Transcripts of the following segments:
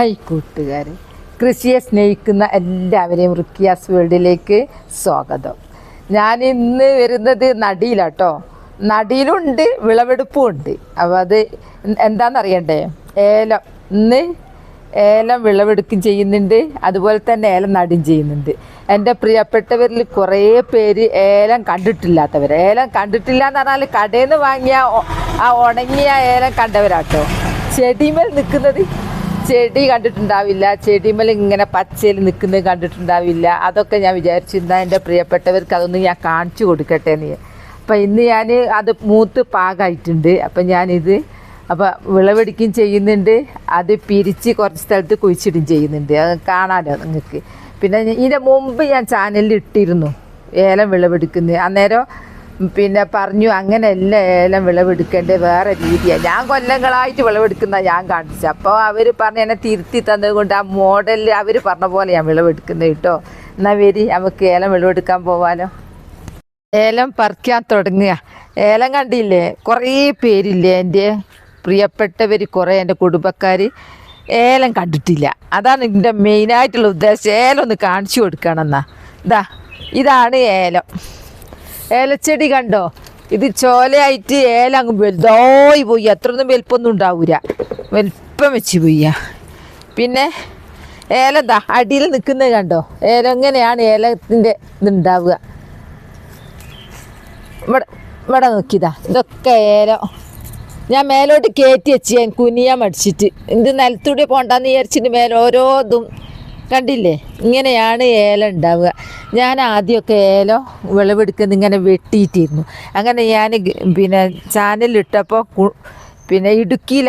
Hi കൂട്ടുകാരെ കൃഷിയെ സ്നേഹിക്കുന്ന എല്ലാവരെയും റുക്കിയാസ് വേൾഡിലേക്ക് സ്വാഗതം. ഞാൻ ഇന്ന് വരുന്നത് നടിയിലാട്ടോ. നടിയിലുണ്ട് വിളവെടുപ്പും ഉണ്ട് അപ്പോൾ അത് എന്താണെന്നറിയണ്ടേ ഏലം. ഇന്ന് ഏലം വിളവെടുക്കും ചെയ്യുന്നുണ്ട്. അതുപോലെ തന്നെ ഏലം നടും ചെയ്യുന്നുണ്ട്. എന്റെ പ്രിയപ്പെട്ടവരിൽ കുറേ പേര് ഏലം കണ്ടിട്ടില്ലാത്തവർ ഏലം കണ്ടിട്ടില്ല എന്ന് പറഞ്ഞാൽ കടയിൽ നിന്ന് വാങ്ങിയ ആ ഉണങ്ങിയ ഏലം കണ്ടവരാട്ടോ. ചെടിമേൽ നിൽക്കുന്നത് ചെടി കണ്ടിട്ടുണ്ടാവില്ല. ചെടിമേൽ ഇങ്ങനെ പച്ചയിൽ നിൽക്കുന്നത് കണ്ടിട്ടുണ്ടാവില്ല. അതൊക്കെ ഞാൻ വിചാരിച്ചിരുന്ന എന്റെ പ്രിയപ്പെട്ടവർക്ക് അതൊന്ന് ഞാൻ കാണിച്ചു കൊടുക്കട്ടെ എന്ന്. അപ്പം ഇന്ന് ഞാൻ അത് മൂത്ത് പാകമായിട്ടുണ്ട് അപ്പം ഞാനിത് അപ്പോൾ വിളവെടുക്കുകയും ചെയ്യുന്നുണ്ട്. അത് പിരിച്ച് കുറച്ച് സ്ഥലത്ത് കുഴിച്ചിടും ചെയ്യുന്നുണ്ട്. അത് കാണാമല്ലോ നിങ്ങൾക്ക്. പിന്നെ ഇതിന്റെ മുമ്പ് ഞാൻ ചാനലിൽ ഇട്ടിരുന്നു. ഏലം വിളവെടുക്കുന്നത്. അന്നേരം പിന്നെ പറഞ്ഞു അങ്ങനെ അങ്ങനെയല്ല ഏലം വിളവെടുക്കേണ്ടത് വേറെ രീതിയാണ് ഞാൻ കൊല്ലങ്ങളായിട്ട് വിളവെടുക്കുന്ന ഞാൻ കാണിച്ചു. അപ്പോൾ അവർ പറഞ്ഞ് എന്നെ തിരുത്തി തന്നതുകൊണ്ട് ആ മോഡലിൽ അവർ പറഞ്ഞ പോലെ ഞാൻ വിളവെടുക്കുന്നത് കേട്ടോ. എന്നാൽ വരി നമുക്ക് ഏലം വിളവെടുക്കാൻ പോവാലോ. ഏലം പറിക്കാൻ തുടങ്ങുക. ഏലം കണ്ടില്ലേ? കുറേ പേരില്ലേ എന്റെ പ്രിയപ്പെട്ടവർ കുറേ എന്റെ കുടുംബക്കാർ ഏലം കണ്ടിട്ടില്ല. അതാണ് എന്റെ മെയിനായിട്ടുള്ള ഉദ്ദേശം. ഏലം ഒന്ന് കാണിച്ചു കൊടുക്കണം എന്നാ ഇതാ ഇതാണ് ഏലം. ഏലച്ചെടി കണ്ടോ? ഇത് ചോലയായിട്ട് ഏല അങ്ങ് വലുതായി പോയി. അത്രയൊന്നും വലുപ്പൊന്നും ഉണ്ടാവൂല. വലുപ്പം വെച്ച് പോയ. പിന്നെ ഏലതാ അടിയിൽ നിൽക്കുന്നത് കണ്ടോ? ഏല എങ്ങനെയാണ് ഏലത്തിന്റെ ഇതുണ്ടാവുക ഇവിടെ ഇവിടെ നോക്കിയതാ. ഇതൊക്കെ ഏലം. ഞാൻ മേലോട്ട് കയറ്റി വെച്ച്. ഞാൻ കുനിയാൻ മടിച്ചിട്ട്. ഇത് നിലത്തൂടെ പോണ്ടാന്ന് വിചാരിച്ചിട്ട് മേലെ ഓരോ ഇതും കണ്ടില്ലേ? ഇങ്ങനെയാണ് ഏല ഉണ്ടാവുക. ഞാൻ ആദ്യമൊക്കെ ഏലം വിളവെടുക്കുന്ന ഇങ്ങനെ വെട്ടിയിട്ടിരുന്നു. അങ്ങനെ ഞാൻ പിന്നെ ചാനലിട്ടപ്പോൾ പിന്നെ ഇടുക്കിയിൽ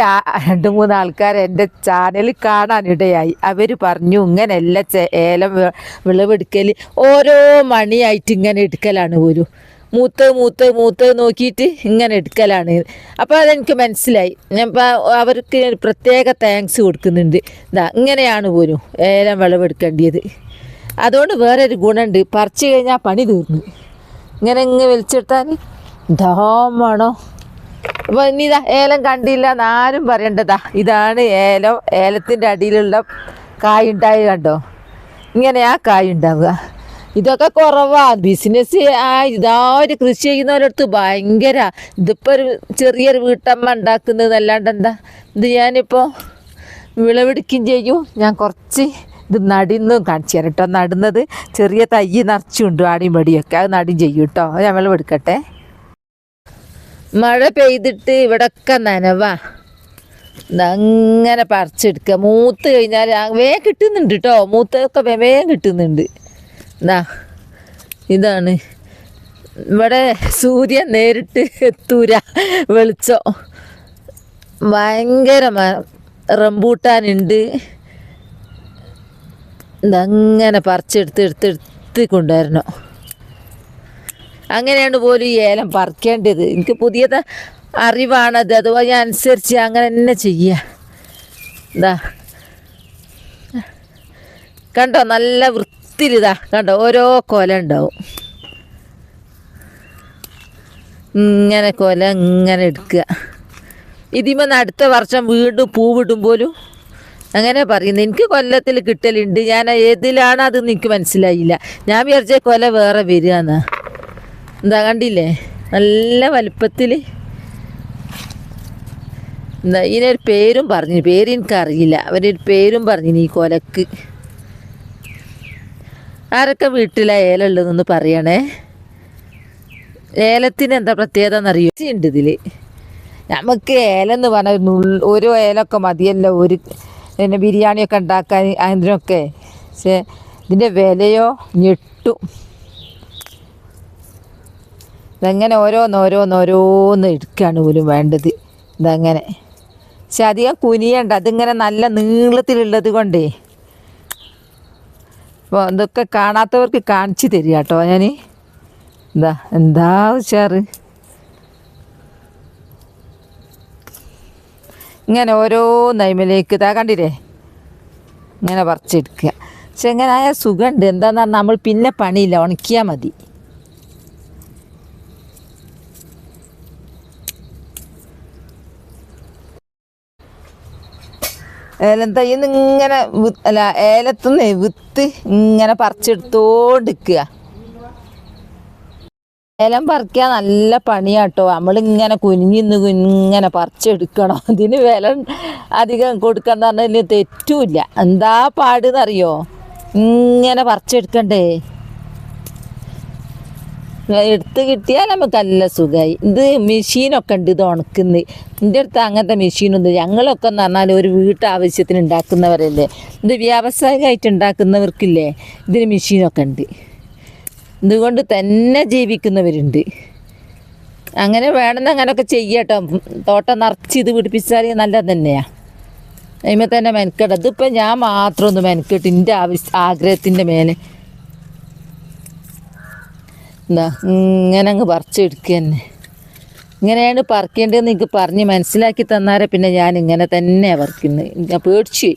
രണ്ട് മൂന്ന് ആൾക്കാർ എന്റെ ചാനൽ കാണാനിടയായി അവർ പറഞ്ഞു ഇങ്ങനെയല്ല ഏലം വിളവെടുക്കൽ ഓരോ മണിയായിട്ട് ഇങ്ങനെ എടുക്കലാണ് പോലും മൂത്ത് മൂത്ത് മൂത്ത് നോക്കിയിട്ട് ഇങ്ങനെ എടുക്കലാണ്. അപ്പോൾ അതെനിക്ക് മനസ്സിലായി. ഞാൻ അവർക്ക് പ്രത്യേക താങ്ക്സ് കൊടുക്കുന്നുണ്ട്. ഇതാ ഇങ്ങനെയാണ് പോലും ഏലം വിളവെടുക്കേണ്ടത് അതുകൊണ്ട് വേറെ ഒരു ഗുണമുണ്ട്. പറിച്ചു കഴിഞ്ഞാൽ പണി തീർന്നു. ഇങ്ങനെ ഇങ്ങ് വലിച്ചെടുത്താൽ ദാമാണോ അപ്പോൾ ഇനി ഇതാ ഏലം കണ്ടില്ല എന്നാരും പറയേണ്ടതാ. ഇതാണ് ഏലം. ഏലത്തിന്റെ അടിയിലുള്ള കായ ഉണ്ടായി കണ്ടോ? ഇങ്ങനെയാ കായ ഉണ്ടാവുക. ഇതൊക്കെ കുറവാ. ബിസിനസ് ഇതാ ഒരു കൃഷി ചെയ്യുന്നവരടുത്ത് ഭയങ്കര. ഇതിപ്പോൾ ഒരു ചെറിയൊരു വീട്ടമ്മ ഉണ്ടാക്കുന്നത് അല്ലാണ്ട് എന്താ? ഇത് ഞാനിപ്പോൾ വിളവെടുക്കുകയും ചെയ്യും. ഞാൻ കുറച്ച് ഇത് നടുന്നു. കാണിച്ചു തരാം കേട്ടോ. നടുന്നത് ചെറിയ തൈ നിറച്ചുണ്ട് ആടിയും വടിയൊക്കെ. അത് നടും ചെയ്യും കേട്ടോ. ഞാൻ വിളവെടുക്കട്ടെ. മഴ പെയ്തിട്ട് ഇവിടൊക്കെ നനവാ. അങ്ങനെ പറിച്ചെടുക്കുക. മൂത്ത് കഴിഞ്ഞാൽ വേഗം കിട്ടുന്നുണ്ട് കേട്ടോ. മൂത്തൊക്കെ വേഗം കിട്ടുന്നുണ്ട്. എന്നാ ഇതാണ്. ഇവിടെ സൂര്യൻ നേരിട്ട് എത്തൂര വെളിച്ചം. ഭയങ്കര റംബൂട്ടാനുണ്ട്. ഇതങ്ങനെ പറിച്ചെടുത്ത് എടുത്ത് എടുത്ത് കൊണ്ടുവരണം അങ്ങനെയാണ് പോലും ഈ ഏലം പറിക്കേണ്ടത്. എനിക്ക് പുതിയത് അറിവാണത്. അതുപോലെ ഞാൻ അനുസരിച്ച് അങ്ങനെ തന്നെ ചെയ്യുക ഇതാ കണ്ടോ നല്ല വൃത്തിയിലിതാ കണ്ടോ ഓരോ കൊല ഉണ്ടാവും. ഇങ്ങനെ കൊല ഇങ്ങനെ എടുക്കുക. ഇതിമെന്ന് അടുത്ത വർഷം വീണ്ടും പൂവിടും പോലും. അങ്ങനെ പറയുന്നത് എനിക്ക് കൊല്ലത്തിൽ കിട്ടലുണ്ട്. ഞാൻ ഏതിലാണ് അത് എനിക്ക് മനസ്സിലായില്ല. ഞാൻ വിചാരിച്ച കൊല വേറെ വരിക എന്നാ എന്താ കണ്ടില്ലേ? നല്ല വലുപ്പത്തിൽ എന്താ ഇതിനൊരു പേരും പറഞ്ഞു പേര് എനിക്കറിയില്ല. അവരൊരു പേരും പറഞ്ഞു ഈ കൊലക്ക്. ആരൊക്കെ വീട്ടിലാ ഏല ഉള്ളതെന്ന് പറയണേ? ഏലത്തിന് എന്താ പ്രത്യേകത എന്നറിയോ ഉണ്ട് ഇതിൽ നമുക്ക് ഏല എന്ന് പറഞ്ഞാൽ ഒരു ഏലൊക്കെ മതിയല്ലോ ഒരു പിന്നെ ബിരിയാണിയൊക്കെ ഉണ്ടാക്കാൻ അതിനൊക്കെ. പക്ഷേ ഇതിന്റെ വിലയോ ഞെട്ടും. ഇതങ്ങനെ ഓരോന്നോരോന്നോരോന്ന് ഓരോന്ന് ഓരോന്ന് എടുക്കുകയാണ് പോലും വേണ്ടത്. ഇതങ്ങനെ. പക്ഷെ അധികം കുനിയണ്ട അതിങ്ങനെ നല്ല നീളത്തിലുള്ളത് കൊണ്ടേ അപ്പോൾ ഇതൊക്കെ കാണാത്തവർക്ക് കാണിച്ചു തരിക കേട്ടോ ഞാൻ എന്താ എന്താ ഉഷാറ്? ഇങ്ങനെ ഓരോ നൈമലേക്ക് ഇതാ കണ്ടില്ലേ? ഇങ്ങനെ പറിച്ചെടുക്കുക. പക്ഷെ എങ്ങനെ ആയാൽ സുഖമുണ്ട്. എന്താണെന്ന് പറഞ്ഞാൽ നമ്മൾ പിന്നെ പണിയില്ല ഉണക്കിയാൽ മതി. ഏലം തയ്യിന്ന് ഇങ്ങനെ അല്ല ഏലത്തുനിന്ന് വിത്ത് ഇങ്ങനെ പറിച്ചെടുത്തോണ്ടിരിക്കുക. ഏലം പറിക്കാൻ നല്ല പണിയാട്ടോ. നമ്മളിങ്ങനെ കുനിഞ്ഞിന്ന് കുഞ്ഞിങ്ങനെ പറിച്ചെടുക്കണം. അതിന് വില അധികം കൊടുക്കണ്ട പറഞ്ഞാൽ തെറ്റൂല്ല. എന്താ പാടെന്നറിയോ? ഇങ്ങനെ പറിച്ചെടുക്കണ്ടേ? എടുത്ത് കിട്ടിയാൽ നമുക്ക് നല്ല സുഖമായി ഇത് മെഷീനൊക്കെ ഉണ്ട് ഇത് ഉണക്കുന്നത് എന്റെ അടുത്ത് അങ്ങനത്തെ മെഷീനൊന്നും ഞങ്ങളൊക്കെ എന്ന് പറഞ്ഞാൽ ഒരു വീട്ടാവശ്യത്തിന് ഉണ്ടാക്കുന്നവരല്ലേ. ഇത് വ്യാവസായികമായിട്ട് ഉണ്ടാക്കുന്നവർക്കില്ലേ? ഇതിന് മെഷീനൊക്കെ ഉണ്ട്. ഇതുകൊണ്ട് തന്നെ ജീവിക്കുന്നവരുണ്ട്. അങ്ങനെ വേണമെന്ന് അങ്ങനെയൊക്കെ ചെയ്യട്ടോ. തോട്ടം നിറച്ച് ഇത് പിടിപ്പിച്ചാൽ നല്ലത് തന്നെയാണ് അതിമേ തന്നെ മെനക്കെട്ട് ഇതിപ്പോൾ ഞാൻ മാത്രം ഒന്ന് മെനക്കെട്ട് എന്റെ ആവശ്യ ആഗ്രഹത്തിന്റെ മേലെ എന്താ ഇങ്ങനെ അങ്ങ് പറിച്ചെടുക്കുക തന്നെ ഇങ്ങനെയാണ് പറിക്കേണ്ടതെന്ന് എനിക്ക് പറഞ്ഞ് മനസ്സിലാക്കി തന്നാരെ പിന്നെ ഞാൻ ഇങ്ങനെ തന്നെയാണ് പറിക്കുന്നത് ഞാൻ പേടിച്ചു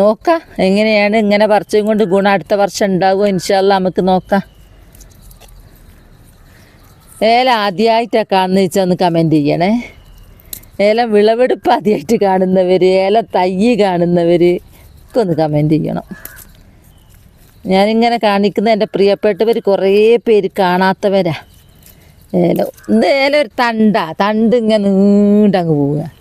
നോക്കാം എങ്ങനെയാണ് ഇങ്ങനെ പറിച്ചും കൊണ്ട് ഗുണം അടുത്ത വർഷം ഉണ്ടാകുമോ ഇൻഷാല്ല നമുക്ക് നോക്കാം. ഏല ആദ്യമായിട്ടാണ് കാണുന്നത് വെച്ചാൽ ഒന്ന് കമന്റ് ചെയ്യണേ. ഏല വിളവെടുപ്പ് ആദ്യമായിട്ട് കാണുന്നവർ ഏല തയ്യ് കാണുന്നവർ ഒക്കെ ഒന്ന് കമന്റ് ചെയ്യണം. ഞാനിങ്ങനെ കാണിക്കുന്ന എന്റെ പ്രിയപ്പെട്ടവർ കുറേ പേര് കാണാത്തവരാ. ഏലോ ഏലം ഒരു തണ്ടാ. തണ്ട് ഇങ്ങനെ നീണ്ടങ്ങ് പോവുക.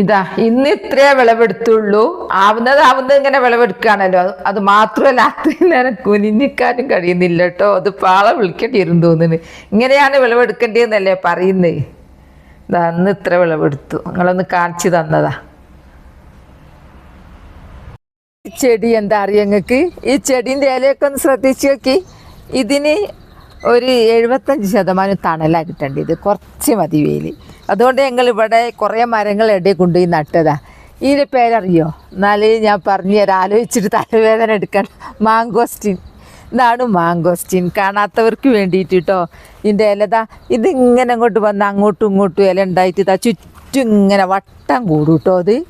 ഇതാ ഇന്ന് ഇത്രേ വിളവെടുത്തുള്ളൂ. ആവുന്നത് ആവുന്നത് ഇങ്ങനെ വിളവെടുക്കുകയാണല്ലോ. അത് മാത്രമല്ല അത്രയും നേരം കുനിഞ്ഞിക്കാനും കഴിയുന്നില്ല കേട്ടോ. അത് പാള വിളിക്കേണ്ടി വരും തോന്നുന്നു. ഇങ്ങനെയാണ് വിളവെടുക്കേണ്ടതെന്നല്ലേ പറയുന്നത് ഇതാ അന്ന് ഇത്ര വിളവെടുത്തു. നിങ്ങളൊന്ന് കാണിച്ചു തന്നതാ. ചെടി എന്താ അറിയാം നിങ്ങൾക്ക്? ഈ ചെടീന്റെ ഇലയൊക്കെ ഒന്ന് ശ്രദ്ധിച്ച് നോക്കി. ഇതിന് ഒരു എഴുപത്തഞ്ച് ശതമാനം തണലാണ് കിട്ടേണ്ടത്. കുറച്ച് മതി വെയിൽ. അതുകൊണ്ട് ഞങ്ങൾ ഇവിടെ കുറേ മരങ്ങൾ ഇടയിൽ കൊണ്ടുപോയി നട്ടതാ. ഇതിന്റെ പേരറിയോ? എന്നാലേ ഞാൻ പറഞ്ഞു തരാം ആലോചിച്ചിട്ട് തലവേദന എടുക്കണം. മാങ്കോസ്റ്റിൻ. ഇതാണ് മാങ്കോസ്റ്റിൻ. കാണാത്തവർക്ക് വേണ്ടിയിട്ട് കേട്ടോ ഇതിന്റെ ഇലതാ ഇതിങ്ങനെ അങ്ങോട്ട് വന്ന് അങ്ങോട്ടും ഇങ്ങോട്ടും ഇല ഉണ്ടായിട്ട് ഇതാ ചുറ്റും ഇങ്ങനെ വട്ടം കൂടും കേട്ടോ അത്.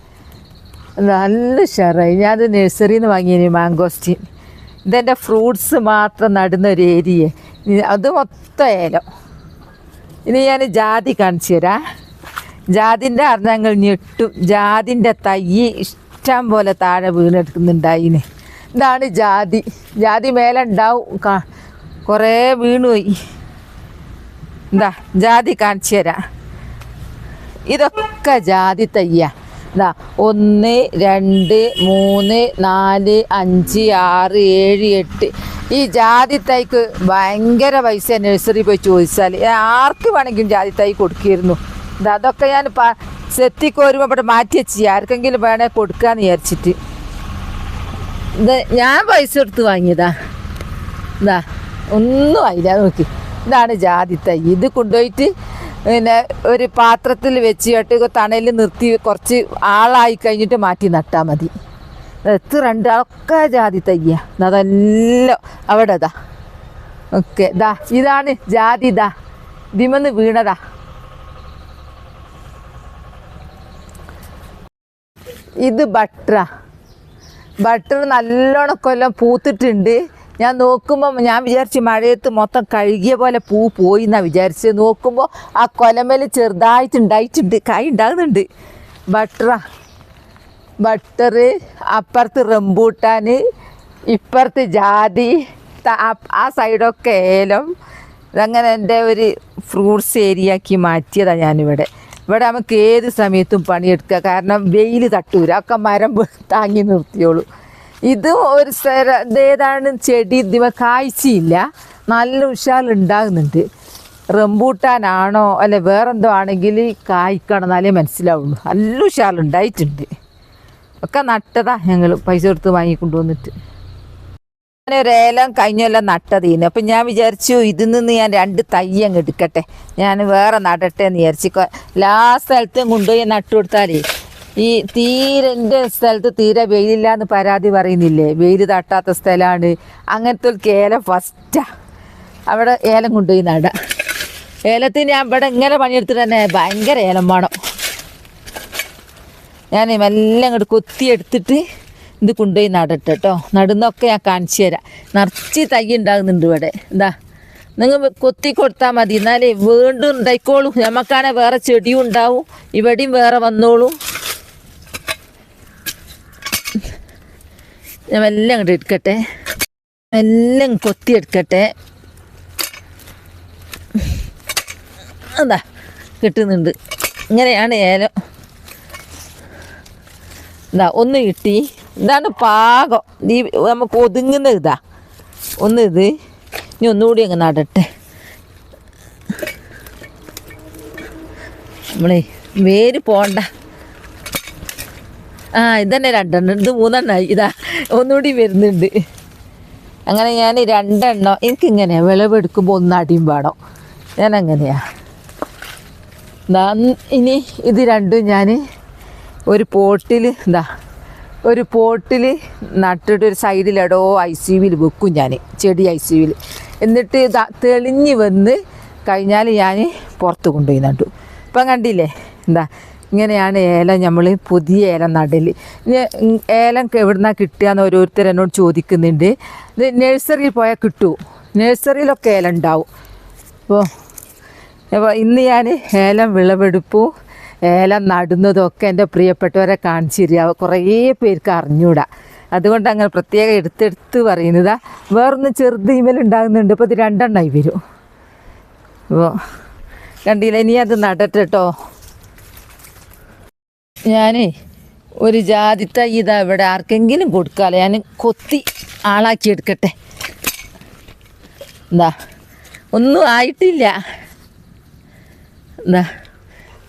നല്ല ഉഷാറായി. ഞാനത് നഴ്സറിയിൽ നിന്ന് വാങ്ങിയ മാങ്കോസ്റ്റിൻ. ഇതെന്റെ ഫ്രൂട്ട്സ് മാത്രം നടുന്ന ഒരു ഏരിയ അത് മൊത്തം ഏലം ഇനി ഞാൻ ജാതി കാണിച്ചു തരാം. ജാതിന്റെ അർദ്ധങ്ങൾ ഞെട്ടും ജാതിന്റെ തൈ ഇഷ്ടം പോലെ താഴെ വീണെടുക്കുന്നുണ്ടായിന്. ഇതാണ് ജാതി. ജാതി മേലെ ഉണ്ടാവും. കാ കുറേ വീണുപോയി എന്താ ജാതി കാണിച്ചു തരാം. ഇതൊക്കെ ജാതി തയ്യ എന്താ ഒന്ന് രണ്ട് മൂന്ന് നാല് അഞ്ച് ആറ് ഏഴ് എട്ട് ഈ ജാതി തൈക്ക് ഭയങ്കര പൈസ നഴ്സറി പോയി ചോദിച്ചാൽ ആർക്ക് വേണമെങ്കിലും ജാതി തൈ കൊടുക്കിയിരുന്നു അതൊക്കെ ഞാൻ പ സെത്തിക്കോരുമ്പോൾ ഇവിടെ മാറ്റി വെച്ച് ആർക്കെങ്കിലും വേണേൽ കൊടുക്കാന്ന് വിചാരിച്ചിട്ട്. ഇത് ഞാൻ പൈസ കൊടുത്ത് വാങ്ങിയതാ. ഇതാ ഒന്നും ആയില്ല നോക്കി. ഇതാണ് ജാതി തൈ ഇത് കൊണ്ടുപോയിട്ട് പിന്നെ ഒരു പാത്രത്തിൽ വെച്ചിട്ട് തണലിൽ നിർത്തി കുറച്ച് ആളായി കഴിഞ്ഞിട്ട് മാറ്റി നട്ടാൽ മതി. എത്ര രണ്ടാളൊക്കെ ജാതി തയ്യ. അതെല്ലാം അവിടെ ഇതാ. ഓക്കെ ദാ ഇതാണ് ജാതി ദാ ദിമന്ന് വീണതാ. ഇത് ബട്ടറ. ബട്ടർ നല്ലോണം കൊല്ലം പൂത്തിട്ടുണ്ട്. ഞാൻ നോക്കുമ്പോൾ ഞാൻ വിചാരിച്ചു മഴയത്ത് മൊത്തം കഴുകിയ പോലെ പൂ പോയി എന്നാണ് വിചാരിച്ചത് നോക്കുമ്പോൾ ആ കൊലമേൽ ചെറുതായിട്ട് ഉണ്ടായിട്ടുണ്ട്. ഉണ്ടാകുന്നുണ്ട്. ബട്ടറ. ബട്ടർ അപ്പുറത്ത് റംബൂട്ടാൻ ഇപ്പുറത്ത് ജാതി ആ- സൈഡൊക്കെ ഏലം. അങ്ങനെ എന്റെ ഒരു ഫ്രൂട്ട്സ് ഏരിയയാക്കി മാറ്റിയതാണ് ഞാനിവിടെ. ഇവിടെ നമുക്ക് ഏത് സമയത്തും പണിയെടുക്കുക. കാരണം വെയിൽ തട്ടൂല. ഒക്കെ മരം താങ്ങി നിർത്തിയോളൂ. ഇത് ഒരു സ്ഥല- ഇതേതാണ് ചെടി ഇതിവ കാഴ്ചയില്ല. നല്ല ഉഷാറുണ്ടാകുന്നുണ്ട് റംബൂട്ടാനാണോ? അല്ലെ വേറെന്തോ ആണെങ്കിൽ കായ്ക്കണം എന്നാലേ മനസ്സിലാവുള്ളൂ. നല്ല ഉഷാറുണ്ടായിട്ടുണ്ട് ഒക്കെ നട്ടതാ ഞങ്ങൾ പൈസ കൊടുത്ത് വാങ്ങിക്കൊണ്ടു വന്നിട്ട് ഒരേലം കഴിഞ്ഞെല്ലാം നട്ടതീന്ന്. അപ്പം ഞാൻ വിചാരിച്ചു ഇതിൽ നിന്ന് ഞാൻ രണ്ട് തയ്യങ്ങ് എടുക്കട്ടെ. ഞാൻ വേറെ നടട്ടെ എന്ന് വിചാരിച്ചു ലാസ്റ്റ് സ്ഥലത്തും കൊണ്ടുപോയി നട്ടു കൊടുത്താലേ ഈ തീരെ എന്റെ സ്ഥലത്ത് തീരെ വെയിലില്ല എന്ന് പരാതി പറയുന്നില്ലേ? വെയിൽ തട്ടാത്ത സ്ഥലമാണ് അങ്ങനത്തെ ഒരു ഏലം ഫസ്റ്റാ. അവിടെ ഏലം കൊണ്ടുപോയി നടാം. ഏലത്തിന് ഞാൻ ഇവിടെ ഇങ്ങനെ പണിയെടുത്തിട്ട് തന്നെ ഭയങ്കര ഏലം വേണം. ഞാൻ മെല്ലെ അങ്ങോട്ട് കൊത്തി എടുത്തിട്ട് ഇത് കൊണ്ടുപോയി നടട്ടെ കേട്ടോ. നടുന്നൊക്കെ ഞാൻ കാണിച്ചു തരാം. നിറച്ച് തൈ ഉണ്ടാകുന്നുണ്ട് ഇവിടെ. എന്താ? നിങ്ങൾ കൊത്തി കൊടുത്താൽ മതി. എന്നാലേ വീണ്ടും ഉണ്ടായിക്കോളൂ. നമുക്കാണെ വേറെ ചെടിയും ഉണ്ടാവും. ഇവിടെയും വേറെ വന്നോളൂ. ഞാൻ എല്ലാം അങ്ങോട്ട് എടുക്കട്ടെ. എല്ലാം കൊത്തി എടുക്കട്ടെ. എന്താ? കിട്ടുന്നുണ്ട്. ഇങ്ങനെയാണ് ഏലം. ഇതാ ഒന്ന് കിട്ടി. ഇതാണ് പാകം. ഈ നമുക്ക് ഒതുങ്ങുന്ന ഇതാ. ഒന്ന് ഇത്. ഇനി ഒന്നുകൂടി അങ്ങ് നടട്ടെ. നമ്മളെ വേര് പോണ്ട. ആ ഇതന്നെ രണ്ടെണ്ണം. ഇത് മൂന്നെണ്ണമായി ഇതാ ഒന്നുകൂടി വരുന്നുണ്ട്. അങ്ങനെ ഞാൻ രണ്ടെണ്ണം. എനിക്കിങ്ങനെ വിളവെടുക്കുമ്പോൾ ഒന്ന് അടിയും ഞാൻ അങ്ങനെയാ. ഇനി ഇത് രണ്ടും ഞാൻ ഒരു പോട്ടിൽ എന്താ ഒരു പോട്ടിൽ നട്ടിട്ട് ഒരു സൈഡിലെടോ ഐ സി വിയിൽ വെക്കും ഞാൻ ചെടി ഐ സി വിയിൽ എന്നിട്ട് തെളിഞ്ഞ് വന്ന് കഴിഞ്ഞാൽ ഞാൻ പുറത്ത് കൊണ്ടുപോയി നട്ടു. ഇപ്പം കണ്ടില്ലേ? എന്താ ഇങ്ങനെയാണ് ഏലം നമ്മൾ പുതിയ ഏലം നടൽ ഏലം എവിടുന്നാണ് കിട്ടുകയെന്ന് ഓരോരുത്തർ എന്നോട് ചോദിക്കുന്നുണ്ട്. നഴ്സറിയിൽ പോയാൽ കിട്ടുമോ നഴ്സറിയിലൊക്കെ ഏലം ഉണ്ടാവും. അപ്പോൾ അപ്പോൾ ഇന്ന് ഞാൻ ഏലം വിളവെടുപ്പും. ഏലം നടുന്നതൊക്കെ എന്റെ പ്രിയപ്പെട്ടവരെ കാണിച്ചു തരിക കുറേ പേർക്ക് അറിഞ്ഞൂടാ. അതുകൊണ്ട് അങ്ങനെ പ്രത്യേകം എടുത്തെടുത്ത് പറയുന്നതാ. വേറൊന്ന് ചെറുത് ഇമേൽ ഉണ്ടാകുന്നുണ്ട്. ഇപ്പോൾ ഇത് രണ്ടെണ്ണമായി വരും. അപ്പോൾ കണ്ടില്ല? ഇനി അത് നടട്ടെ കേട്ടോ ഞാനേ ഒരു ജാതി തൈ ഇതാ ഇവിടെ. ആർക്കെങ്കിലും കൊടുക്കാമല്ലോ ഞാൻ കൊത്തി ആളാക്കി എടുക്കട്ടെ. എന്താ ഒന്നും ആയിട്ടില്ല. എന്താ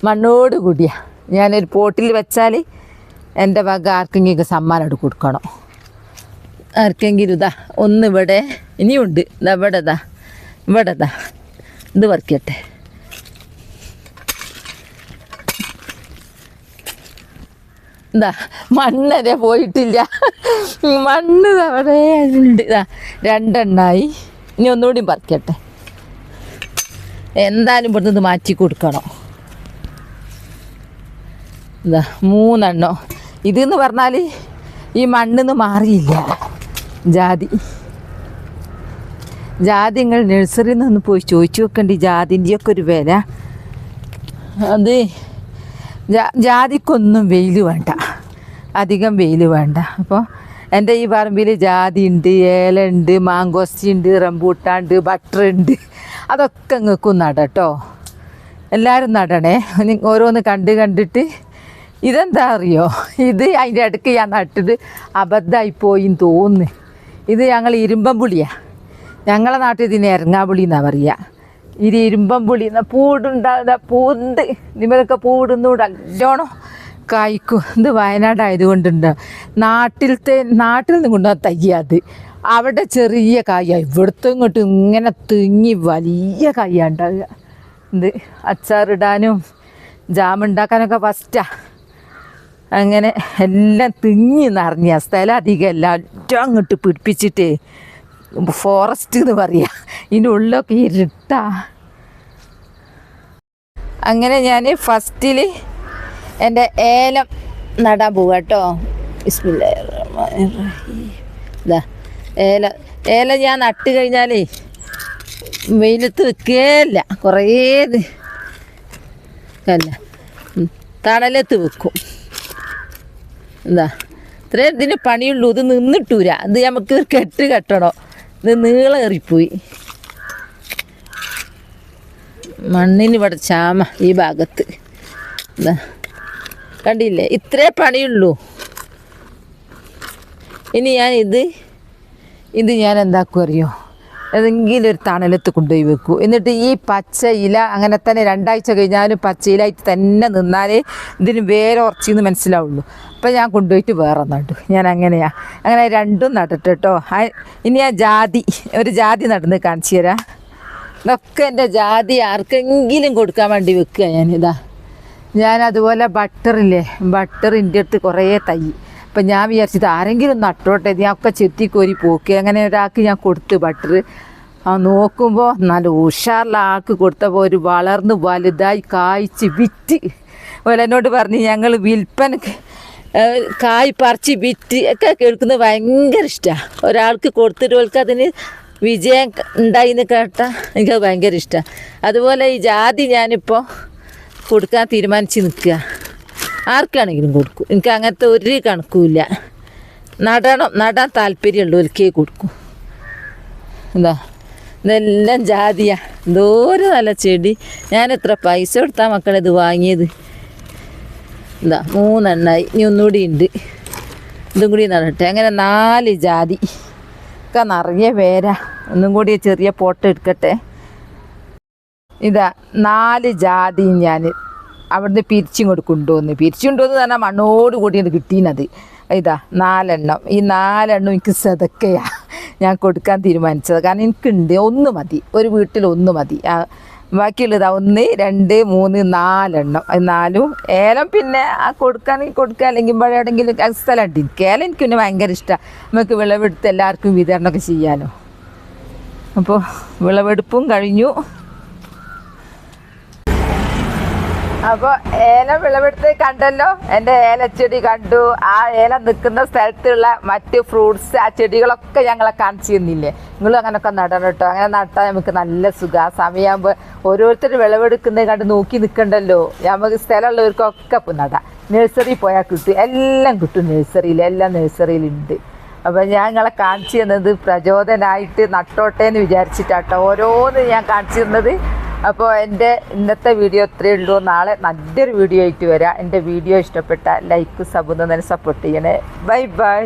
മണ്ണോട് കൂടിയ. ഞാനൊരു പോട്ടിൽ വെച്ചാൽ എന്റെ വക ആർക്കെങ്കിലും സമ്മാനം എടുത്ത് കൊടുക്കണം. ആർക്കെങ്കിലും ഇതാ ഒന്ന് ഇവിടെ ഇനിയുണ്ട്. ഇതാ ഇവിടെ ഇതാ ഇവിടെ ഇതാ. ഇത് വർക്കട്ടെ എന്താ മണ്ണരെ പോയിട്ടില്ല. മണ്ണ് അവിടെ ഉണ്ട്. ഇതാ രണ്ടെണ്ണായി. ഇനി ഒന്നുകൂടി പറിക്കട്ടെ. എന്തായാലും ഇവിടുന്ന് ഇത് മാറ്റി കൊടുക്കണം. ഇതാ മൂന്നെണ്ണം. ഇതെന്ന് പറഞ്ഞാൽ ഈ മണ്ണിന്ന് മാറിയില്ല. ജാതി. ജാതി നിങ്ങൾ നഴ്സറിയിൽ നിന്ന് പോയി ചോദിച്ചു നോക്കണ്ടി. ജാതിന്റെയൊക്കെ ഒരു വില. അത് ജാതിക്കൊന്നും വെയിൽ വേണ്ട. അധികം വെയിൽ വേണ്ട. അപ്പോൾ എന്റെ ഈ പറമ്പിൽ ജാതി ഉണ്ട് ഏലുണ്ട് മാങ്കോസ്റ്റി ഉണ്ട് റംബൂട്ടാണ്ട് ബട്ടർ ഉണ്ട് അതൊക്കെ നിങ്ങൾക്കും നടട്ടോ എല്ലാവരും നടണേ. ഓരോന്ന് കണ്ട് കണ്ടിട്ട് ഇതെന്താ അറിയോ? ഇത് അതിന്റെ ഇടയ്ക്ക് ഞാൻ നട്ടത് അബദ്ധമായി പോയിന്ന് തോന്നുന്നു. ഇത് ഞങ്ങൾ ഇരുമ്പം ഞങ്ങളെ നാട്ടിൽ ഇതിന് ഇറങ്ങാപ്പുളി എന്നാണ് പറയുക ഇത് ഇരുമ്പം പുളി എന്നാൽ പൂടുണ്ടാകുന്ന പൂണ്ട് നിങ്ങളൊക്കെ പൂടുന്നൂടെ നല്ലോണം കായ്ക്കും. ഇത് വയനാടായതുകൊണ്ടുണ്ട് നാട്ടിലത്തെ നാട്ടിൽ നിന്ന് കൊണ്ടുവന്ന തയ്യാത് അവിടെ ചെറിയ കായ ഇവിടുത്തെ ഇങ്ങോട്ട് ഇങ്ങനെ തിങ്ങി വലിയ കായ ഉണ്ടാവുക. ഇത് അച്ചാറിടാനും ജാമുണ്ടാക്കാനൊക്കെ ഫസ്റ്റാണ് ഫസ്റ്റാ അങ്ങനെ എല്ലാം തിങ്ങി നിറഞ്ഞ സ്ഥലം അധികം എല്ലാം ഏറ്റവും അങ്ങോട്ട് പിടിപ്പിച്ചിട്ട് ഫോറസ്റ്റ് എന്ന് പറയാം. ഇതിന്റെ ഉള്ളിലൊക്കെ ഇരുട്ടാ. അങ്ങനെ ഞാൻ ഫസ്റ്റിൽ എന്റെ ഏലം നടാൻ പോവുക കേട്ടോ ഇതാ ഏല ഏലം ഞാൻ നട്ട് കഴിഞ്ഞാലേ വെയിലത്ത് വെക്കുകയില്ല കുറേ അല്ല തണലത്ത് വെക്കും. എന്താ? ഇത്രേ ഇതിന് പണിയുള്ളൂ. ഇത് നിന്നിട്ടൂര ഇത് നമുക്ക് കെട്ട് കെട്ടണോ. ഇത് നീളേറിപ്പോയി മണ്ണിന് ഇവിടെ ചാമ ഈ ഭാഗത്ത്. കണ്ടില്ലേ? ഇത്രേ പണിയുള്ളൂ. ഇനി ഞാൻ ഇത് ഇത് ഞാൻ എന്താക്കും അറിയോ ഏതെങ്കിലും ഒരു തണലത്ത് കൊണ്ടുപോയി വെക്കൂ. എന്നിട്ട് ഈ പച്ച ഇല അങ്ങനെ തന്നെ രണ്ടാഴ്ച കഴിഞ്ഞാലും പച്ച ഇലായിട്ട് തന്നെ നിന്നാലേ ഇതിന് വേറെ ഉറച്ചിന്ന് മനസ്സിലാവുള്ളൂ. അപ്പം ഞാൻ കൊണ്ടുപോയിട്ട് വേറെ നട്ടു ഞാൻ അങ്ങനെയാ. അങ്ങനെ രണ്ടും നട്ടിട്ട് കേട്ടോ ഇനി ആ ജാതി ഒരു ജാതി നടന്ന് കാണിച്ചു തരാം. ഇതൊക്കെ എന്റെ ജാതി ആർക്കെങ്കിലും കൊടുക്കാൻ വേണ്ടി വെക്കുക ഞാനിതാ. ഞാൻ അതുപോലെ ബട്ടറില്ലേ ബട്ടറിന്റെ അടുത്ത് കുറേ തൈ. അപ്പം ഞാൻ വിചാരിച്ചത് ആരെങ്കിലും നട്ടോട്ടെ ഞാൻ ഒക്കെ ചെത്തിക്കോരി പോക്കി. അങ്ങനെ ഒരാൾക്ക് ഞാൻ കൊടുത്ത് ബട്ടർ ആ നോക്കുമ്പോൾ നല്ല ഉഷാറുള്ള ആൾക്ക് കൊടുത്തപ്പോൾ ഒരു വളർന്ന് വലുതായി കായ്ച്ച് വിറ്റ്. ഓലെന്നോട് പറഞ്ഞ് ഞങ്ങൾ വിൽപ്പനക്ക് ഏഹ് കായ് പറിച്ച് വിറ്റ്. ഒക്കെ കേൾക്കുന്നത് ഭയങ്കര ഇഷ്ടമാണ് ഒരാൾക്ക് കൊടുത്തിട്ട് ഓൾക്ക് അതിന് വിജയം ഉണ്ടായി എന്ന് കേട്ടാൽ എനിക്കത് ഭയങ്കര ഇഷ്ടമാണ് അതുപോലെ ഈ ജാതി ഞാനിപ്പോൾ കൊടുക്കാൻ തീരുമാനിച്ച് നിൽക്കുക ആർക്കാണെങ്കിലും കൊടുക്കും. എനിക്ക് അങ്ങനത്തെ ഒരു കണക്കുമില്ല. നടണം നടാൻ താല്പര്യമുള്ളവർക്കേ കൊടുക്കും. എന്താ? ഇതെല്ലാം ജാതിയാ. എന്തോരം നല്ല ചെടി. ഞാൻ എത്ര പൈസ കൊടുത്താൽ മക്കളെ ഇത് വാങ്ങിയത്? എന്താ? മൂന്നെണ്ണായി. ഇനി ഒന്നുകൂടി ഉണ്ട്. ഇതും കൂടി നടട്ടെ. അങ്ങനെ നാല് ജാതി. ഒക്കെ നിറയെ പേരാ. ഒന്നും കൂടി ചെറിയ പോട്ട് എടുക്കട്ടെ. ഇതാ നാല് ജാതി ഞാൻ അവിടുന്ന് പിരിച്ചിങ്ങോട്ട് കൊണ്ടുവന്ന്. പിരിച്ചുകൊണ്ടുവന്ന് പറഞ്ഞാൽ മണ്ണോട് കൂടിയത് കിട്ടീനത്. ഇതാ നാലെണ്ണം. ഈ നാലെണ്ണം എനിക്ക് സെതക്കയാ. ഞാൻ കൊടുക്കാൻ തീരുമാനിച്ചത്. കാരണം എനിക്കുണ്ട്. ഒന്ന് മതി. ഒരു വീട്ടിൽ ഒന്ന് മതി. ബാക്കിയുള്ളതാ ഒന്ന് രണ്ട് മൂന്ന് നാലെണ്ണം. നാലും ഏലം പിന്നെ ആ കൊടുക്കാൻ കൊടുക്കുക അല്ലെങ്കിൽ ഇവിടെ സ്ഥലം ഉണ്ട് എനിക്ക് ഏലം എനിക്ക് പിന്നെ ഭയങ്കര ഇഷ്ടമാണ് നമുക്ക് വിളവെടുത്ത് എല്ലാവർക്കും വിതരണമൊക്കെ ചെയ്യാനോ. അപ്പോൾ വിളവെടുപ്പും കഴിഞ്ഞു. അപ്പോൾ ഏല വിളവെടുത്ത് കണ്ടല്ലോ? എന്റെ ഏലച്ചെടി കണ്ടു. ആ ഏല നിൽക്കുന്ന സ്ഥലത്തുള്ള മറ്റു ഫ്രൂട്ട്സ് ആ ചെടികളൊക്കെ ഞങ്ങളെ കാണിച്ചു തന്നില്ലേ? നിങ്ങളും അങ്ങനെയൊക്കെ നടണം കേട്ടോ. അങ്ങനെ നട്ടാൽ നമുക്ക് നല്ല സുഖം. സമയമാകുമ്പോൾ ഓരോരുത്തർ വിളവെടുക്കുന്നത് കണ്ട് നോക്കി നിൽക്കണ്ടല്ലോ. നമുക്ക് സ്ഥലമുള്ളവർക്കൊക്കെ നടാം. നഴ്സറി പോയാൽ കിട്ടും. എല്ലാം കിട്ടും നഴ്സറിയിൽ എല്ലാം നഴ്സറിയിലുണ്ട് അപ്പം ഞാൻ നിങ്ങളെ കാണിച്ചു തന്നത് പ്രചോദനമായിട്ട് നട്ടോട്ടെ എന്ന് വിചാരിച്ചിട്ടാട്ടോ. ഓരോന്ന് ഞാൻ കാണിച്ചു തന്നത്. അപ്പോൾ എന്റെ ഇന്നത്തെ വീഡിയോ ഇത്രയേ ഉള്ളൂ. നാളെ നല്ലൊരു വീഡിയോ ആയിട്ട് വരാം. എന്റെ വീഡിയോ ഇഷ്ടപ്പെട്ട ലൈക്ക് സബ് തന്നെ സപ്പോർട്ട് ചെയ്യണേ. Bye bye